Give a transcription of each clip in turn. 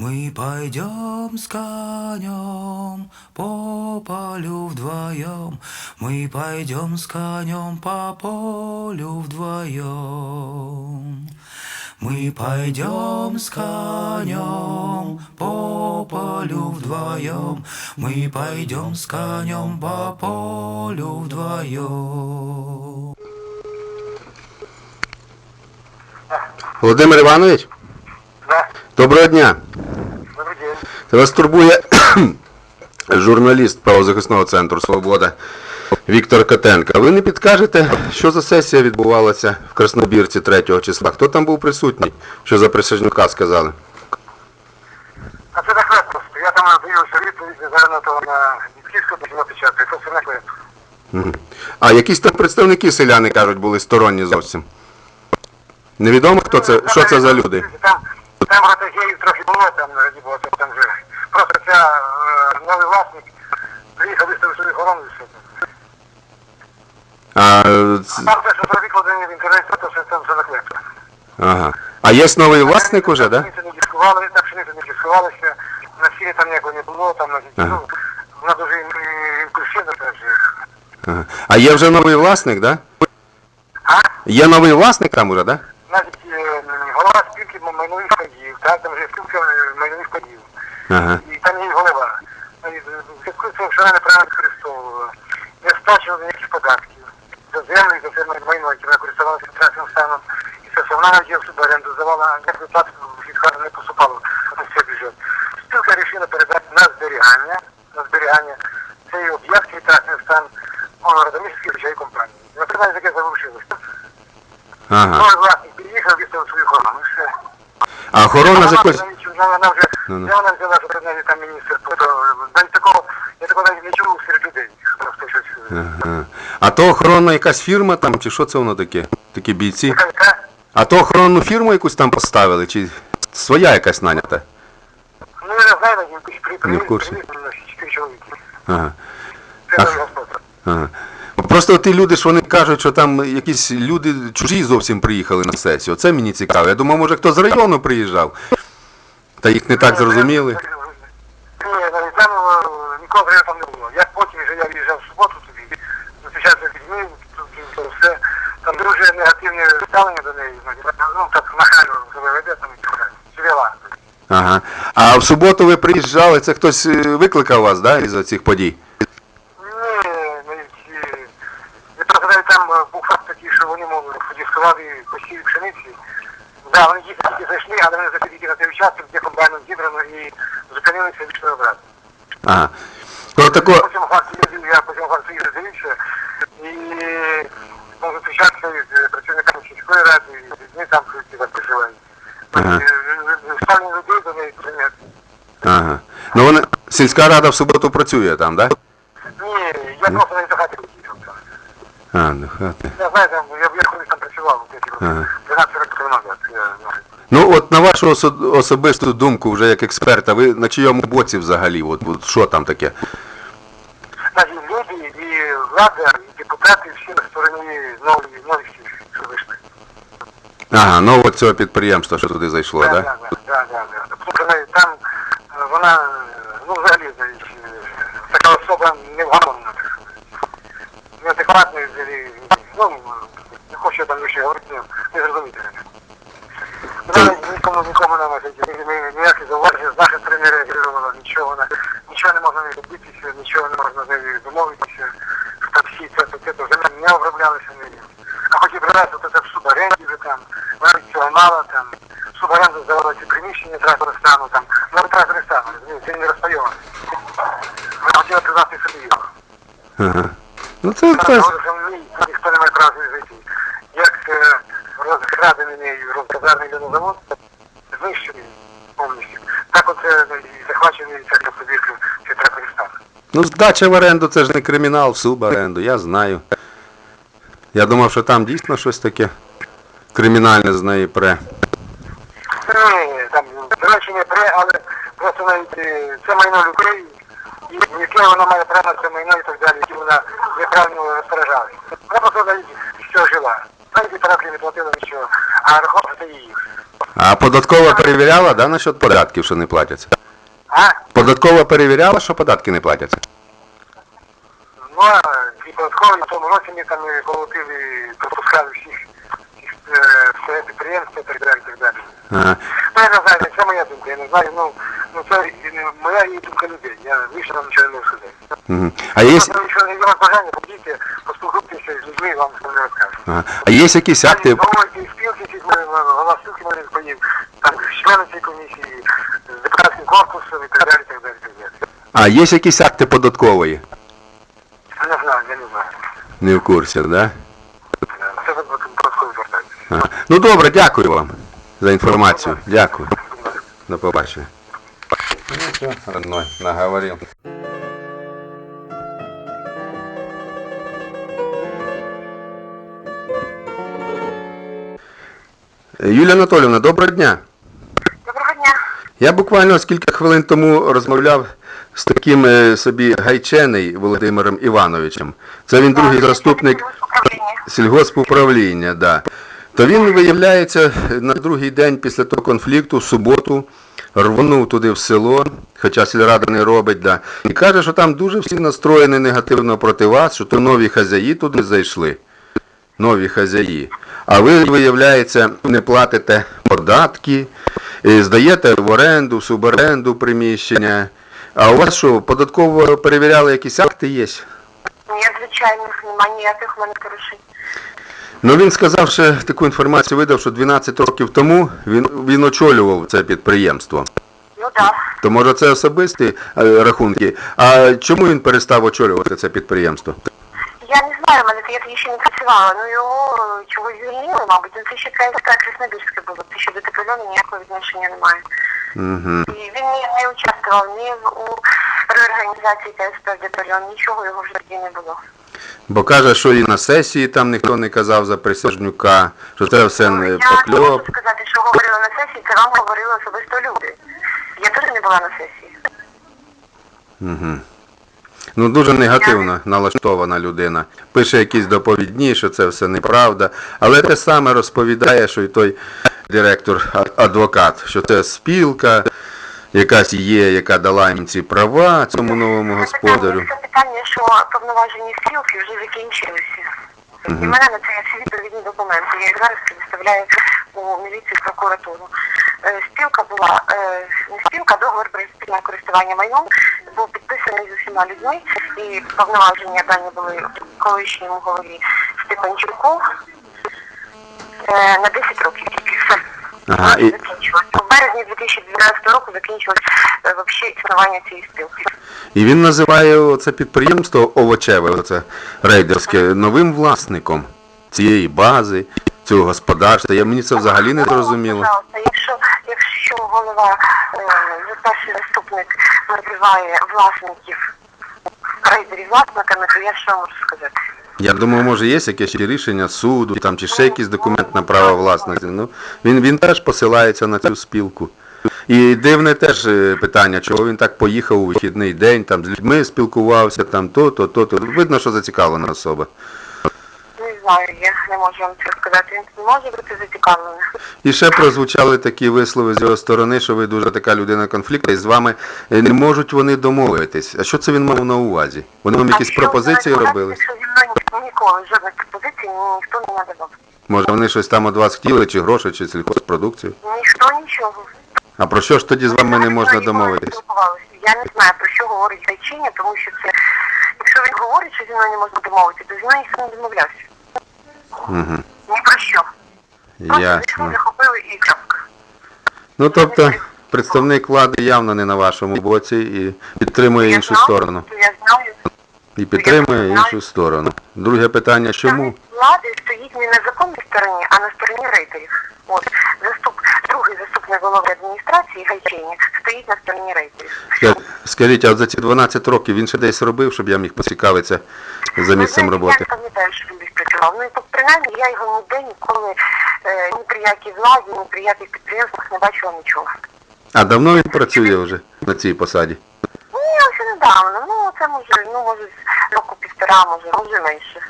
Мы пойдем с конем по полю вдвоем. Мы пойдем с конем по полю вдвоем. Мы пойдем с конем по полю вдвоем. Мы пойдем с конем по полю вдвоем. Володимир Іванович, Да, доброго дня. Вас турбує журналіст правозахисного центру Свобода Віктор Котенко. Ви не підкажете, що за сесія відбувалася в Краснобірці 3 числа? Хто там був присутній? Що за присяжнюка сказали? А це наклеп просто. Я там дивився відповідь зараз на Київську на печатку, це наклеп. Мгм. А якісь там представники селяни кажуть, були сторонні зовсім. Невідомо, хто це, що це за люди? Там, там ротагеїв трохи було, там раді було, там же. Просто ця е, новий власник приїхав і. А, ц- там те, що про викладені в інтернеті, то все все наклеп. ага. а є новий власник уже, так? Да? Пшеницю не дискували, так пшеницю не дискувалися, на сілі там ніякого не було, там на Ага. ну, вона дуже імпульсивна теж. Ага. А є вже новий власник. Да? А? Є новий власник там уже. Да? навіть е, голова спілки майнових паїв, так, там вже спілка е, майнових паїв. Ага. І там є голова. Навіть, е, Зв'язку з цим, що вона неправильно використовувала. Не сплачувала ніяких податків. За землю за це майно, яке користувалася прекрасним станом. І це все, вона навіть в суду оренду здавала, а ніяк виплатку від хати не поступало на цей бюджет. Спілка вирішила передати на зберігання, на зберігання цей об'єкт прекрасний стан Радоміської речей компанії. Наприклад, таке залишилось. Ага. Новий власник приїхав, виставив свою охорону, все. А охорона з якось. Вона, вже, Ну, ну. вона взяла, що навіть там міністр, то, навіть такого, я такого навіть не чув серед людей. Просто щось. Ага. А то охоронна якась фірма там, чи що це воно таке? Такі бійці? А то охоронну фірму якусь там поставили, чи своя якась нанята? Ну, я знаю, Не в курсі. Ага. Просто ті люди, що вони кажуть, що там якісь люди чужі зовсім приїхали на сесію. Це мені цікаво. Я думав, може хто з району приїжджав. Та їх не так зрозуміли. Ні, там нікого вже там не було. Як потім вже я в'їжджав в суботу туди, зустрічався з людьми, тут тут все. Там дуже негативне ставлення до неї, ну так нахально себе веде там і так далі. Чи вела. Ага. А в суботу ви приїжджали, це хтось е, викликав вас, да, із цих подій? Навіть там е, був факт такий, що вони мов подіскували посів пшениці. Да, вони дійсно тільки зайшли, але вони тільки на той участок, де комбайном зібрано і зупинилися від обратно. Ага. Тако, По цьому факту я по цьому факту дивився, і можу зустрічатися з е, працівниками сільської ради, і з людьми там, які там проживають. Ага. Ага. Ставлення людей до неї прийняти. ага. Ну вони, сільська рада в суботу працює там, да? Ні, я просто навіть до хати хотів. А, до хати. Я знаю, там, я, я колись там працював, Ага. 12 років назад. Ну, от на вашу осо- особисту думку, вже як експерта, ви на чийому боці взагалі? От, от що там таке? Навіть люди, і влада, і депутати всі на стороні нових сіл, що вийшли. Ага, ну от цього підприємства, що туди зайшло, да, да. Тобто навіть там е, вона, е, ну взагалі, навіть, е, така особа невгамовна. Взагалі, ну, не хочу я там лише говорити, ну, не зрозуміти навіть нікому, нікому не може, ніякі зауваження з нашої не реагувала, нічого, нічого не можна не добитися, нічого не можна з нею домовитися, що там всі це, це, це, вже не- не оброблялися нею. А хоч і бралася, то це в субаренді вже там, від цього мала там, в субаренду здавала ці приміщення трактористану там, ну трактористану, розумієте, це не розпайовано. Вона хотіла признати собі його. Ну це, це ніхто не має права сюди зайти. Як е, розкрадений нею розбазарний льонозавод, знищений повністю, так оце захвачений ця собірка, цей трактористан. ну здача в оренду це ж не кримінал, в суборенду, я знаю. Я думав, що там дійсно щось таке кримінальне з неї пре. Ні, там, до речі, не пре, але просто навіть е, це майно людей, яке вона має право на це майно і так далі, які вона неправильно розпоряджалася. Вона просто навіть що жила. Навіть і параклі не платила нічого, а це її. А податкова перевіряла, да, насчет податків, що не платяться? А? Податкова перевіряла, що податки не платяться? Ну, а ті податкові в тому році ми там колотили, пропускали всіх, всіх е, все підприємства і так далі, і так далі. Ага. Ну, я не знаю, це моя думка, я не знаю, ну, ну це моя і думка людей, я більше вам нічого не. Угу. А є, Якщо не є бажання, подійте, поспілкуйтеся з людьми, вам все не розкажуть. ага. а є якісь акти, Головки спілки, ці голова спілки мене відповів, там члени цієї комісії, з депутатським корпусом і так далі, так далі, так далі. а є якісь акти податкової? Я не знаю, я не знаю. Не в курсі, да? Це ви податково звертаєтесь. Ага. Ну добре, дякую вам за інформацію. Дякую. До побачення. Ну все, родной, наговорил. Юлія Анатолівна, доброго дня. Доброго дня. Я буквально кілька хвилин тому розмовляв з таким е, собі Гайчений Володимиром Івановичем. Це він другий заступник сільгоспуправління, да. То він, виявляється, на другий день після того конфлікту, в суботу, рвонув туди в село, хоча сільрада не робить, да, і каже, що там дуже всі настроєні негативно проти вас, що то нові хазяї туди зайшли. Нові хазяї. А ви, виявляється, не платите податки, і здаєте в оренду, в суборенду приміщення. А у вас що, податково перевіряли якісь акти є? Ні, звичайно, немає ніяких в мене порушень. Ну він сказав, що таку інформацію видав, що 12 років тому він, він очолював це підприємство. Ну так. То може це особисті е, рахунки. А чому він перестав очолювати це підприємство? Я не знаю, в мене я тоді ще не працювала. Ну його е, чогось звільнили, мабуть. Ну це ще КСК Краснобільське було. Це ще до Тепельону ніякого відношення немає. Угу. І він не, не участвував ні в у реорганізації КСП в Депельон, нічого його вже тоді не було. Бо каже, що і на сесії там ніхто не казав за присяжнюка, що це все Ну, не я не можу сказати, що говорили на сесії, це вам говорили особисто люди. Я теж не була на сесії. Угу. Ну дуже негативно налаштована людина. Пише якісь доповідні, що це все неправда. Але те саме розповідає, що і той директор адвокат, що це спілка, якась є, яка дала їм ці права цьому новому господарю. Це питання, що повноважені спілки вже закінчилися. І в мене на це є всі відповідні документи. Я їх зараз предоставляю у міліцію прокуратуру. Е, Спілка була е, не спілка, договор про спільне користування майном був підписаний з усіма людьми, і повноваження дані були колишньому голові Степанчуку е, на 10 років тільки все. Ага, і-. У березні 2012 року закінчилось е, вообще існування цієї спілки. І він називає це підприємство овочеве, оце рейдерське, новим власником цієї бази, цього господарства. Я мені це взагалі не Ну, зрозуміло. Пожалуйста, якщо, якщо голова, е, перший заступник називає власників рейдерів власниками, то я що можу сказати? Я думаю, може є якесь рішення суду, там чи ще якийсь документ на право власності. Ну він, він теж посилається на цю спілку. І дивне теж е, питання, чого він так поїхав у вихідний день, там з людьми спілкувався, там то, то, то, то. Видно, що зацікавлена особа. Не знаю, я не можу вам це сказати. Він не може бути зацікавлений. І ще прозвучали такі вислови з його сторони, що ви дуже така людина конфлікту, і з вами е, не можуть вони домовитись. А що це він мав на увазі? Вони вам якісь пропозиції робили? Що зі мною ніколи жодних пропозицій ніхто не надавав. Може вони щось там від вас хотіли, чи гроші, чи сільхозпродукцію? Ніхто нічого. А про що ж тоді з вами не можна домовитись? Я не знаю, про що говорить Гайчиня, тому що це, якщо він говорить, що зі мною не можна домовитися, то зі мною ніхто не домовлявся. Угу. Ні про що. Ясно. захопили і крапка. Ну тобто представник влади явно не на вашому боці і підтримує іншу сторону. Я знаю. І підтримує іншу сторону. Друге питання, чому? Влади стоїть не на законній стороні, а на стороні рейдерів. От заступ, другий заступник голови адміністрації Гайчині стоїть на стороні рейдерів. Скажіть, а за ці 12 років він ще десь робив, щоб я міг поцікавитися за місцем роботи? Я не пам'ятаю, що він десь працював. Ну і принаймні я його ніде ніколи е, ні при якій владі, ні при яких підприємствах не бачила нічого. А давно він працює вже на цій посаді? Ні, ось недавно. Ну це може, ну може року півтора, може, може менше.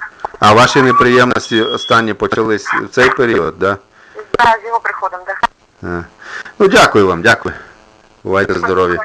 А ваші неприємності останні почались в цей період, да? Зараз з його приходом, так. А. Ну, дякую вам, дякую. Бувайте здорові.